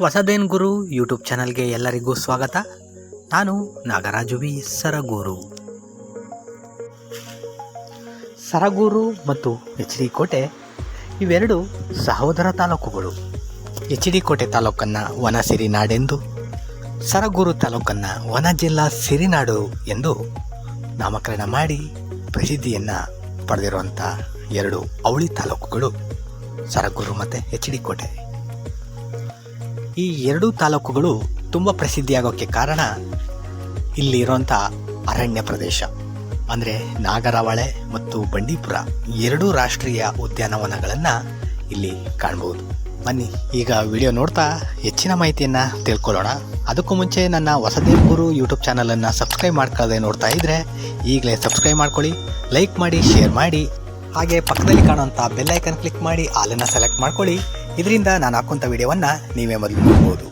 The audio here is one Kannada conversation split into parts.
ಹೊಸದೇನ್ ಗುರು ಯೂಟ್ಯೂಬ್ ಚಾನಲ್ಗೆ ಎಲ್ಲರಿಗೂ ಸ್ವಾಗತ. ನಾನು ನಾಗರಾಜು ವಿ ಸರಗೂರು. ಸರಗೂರು ಮತ್ತು ಎಚ್ ಡಿ ಕೋಟೆ ಇವೆರಡು ಸಹೋದರ ತಾಲೂಕುಗಳು. ಎಚ್ ಡಿ ಕೋಟೆ ತಾಲೂಕನ್ನು ವನ ಸಿರಿನಾಡೆಂದು, ಸರಗೂರು ತಾಲೂಕನ್ನು ವನ ಜಿಲ್ಲಾ ಸಿರಿನಾಡು ಎಂದು ನಾಮಕರಣ ಮಾಡಿ ಪ್ರಸಿದ್ಧಿಯನ್ನು ಪಡೆದಿರುವಂಥ ಎರಡು ಅವಳಿ ತಾಲೂಕುಗಳು, ಸರಗೂರು ಮತ್ತು ಎಚ್ ಡಿ ಕೋಟೆ ಈ ಎರಡೂ ತಾಲೂಕುಗಳು ತುಂಬ ಪ್ರಸಿದ್ಧಿಯಾಗೋಕ್ಕೆ ಕಾರಣ ಇಲ್ಲಿರುವಂಥ ಅರಣ್ಯ ಪ್ರದೇಶ. ಅಂದರೆ ನಾಗರಾವಳೆ ಮತ್ತು ಬಂಡೀಪುರ ಎರಡೂ ರಾಷ್ಟ್ರೀಯ ಉದ್ಯಾನವನಗಳನ್ನು ಇಲ್ಲಿ ಕಾಣ್ಬೋದು. ಬನ್ನಿ, ಈಗ ವಿಡಿಯೋ ನೋಡ್ತಾ ಹೆಚ್ಚಿನ ಮಾಹಿತಿಯನ್ನು ತಿಳ್ಕೊಳ್ಳೋಣ. ಅದಕ್ಕೂ ಮುಂಚೆ ನನ್ನ ಹೊಸದೇ ಗುರು ಯೂಟ್ಯೂಬ್ ಚಾನಲನ್ನು ಸಬ್ಸ್ಕ್ರೈಬ್ ಮಾಡ್ಕೊಳ್ಳದೆ ನೋಡ್ತಾ ಇದ್ದರೆ ಈಗಲೇ ಸಬ್ಸ್ಕ್ರೈಬ್ ಮಾಡ್ಕೊಳ್ಳಿ, ಲೈಕ್ ಮಾಡಿ, ಶೇರ್ ಮಾಡಿ, ಹಾಗೆ ಪಕ್ಕದಲ್ಲಿ ಕಾಣುವಂಥ ಬೆಲ್ಲೈಕನ್ ಕ್ಲಿಕ್ ಮಾಡಿ, ಆಲನ್ನು ಸೆಲೆಕ್ಟ್ ಮಾಡ್ಕೊಳ್ಳಿ. ಇದರಿಂದ ನಾನು ಹಾಕುವಂಥ ವಿಡಿಯೋವನ್ನು ನೀವೇ ಮೊದಲು ನೋಡ್ಬೋದು.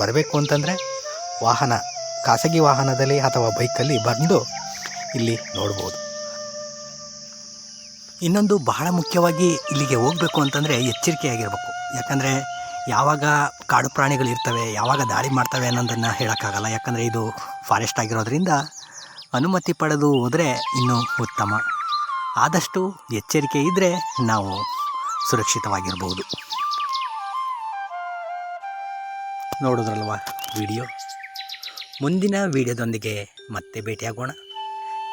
ಬರಬೇಕು ಅಂತಂದರೆ ವಾಹನ, ಖಾಸಗಿ ವಾಹನದಲ್ಲಿ ಅಥವಾ ಬೈಕಲ್ಲಿ ಬಂದು ಇಲ್ಲಿ ನೋಡ್ಬೋದು. ಇನ್ನೊಂದು ಬಹಳ ಮುಖ್ಯವಾಗಿ ಇಲ್ಲಿಗೆ ಹೋಗಬೇಕು ಅಂತಂದರೆ ಎಚ್ಚರಿಕೆಯಾಗಿರಬೇಕು. ಯಾಕಂದರೆ ಯಾವಾಗ ಕಾಡು ಪ್ರಾಣಿಗಳು ಇರ್ತವೆ, ಯಾವಾಗ ದಾಳಿ ಮಾಡ್ತವೆ ಅನ್ನೋದನ್ನು ಹೇಳೋಕ್ಕಾಗಲ್ಲ. ಯಾಕಂದರೆ ಇದು ಫಾರೆಸ್ಟ್ ಆಗಿರೋದ್ರಿಂದ ಅನುಮತಿ ಪಡೆದು ಹೋದರೆ ಇನ್ನೂ ಉತ್ತಮ. ಆದಷ್ಟು ಎಚ್ಚರಿಕೆ ಇದ್ದರೆ ನಾವು ಸುರಕ್ಷಿತವಾಗಿರ್ಬೋದು. ನೋಡಿದ್ರಲ್ವ ವಿಡಿಯೋ? ಮುಂದಿನ ವಿಡಿಯೋದೊಂದಿಗೆ ಮತ್ತೆ ಭೇಟಿಯಾಗೋಣ.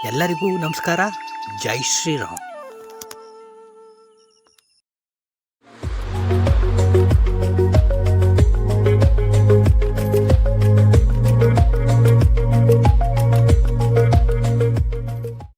ಎಲ್ಲರಿಗೂ ನಮಸ್ಕಾರ. ಜೈ ಶ್ರೀರಾಮ್.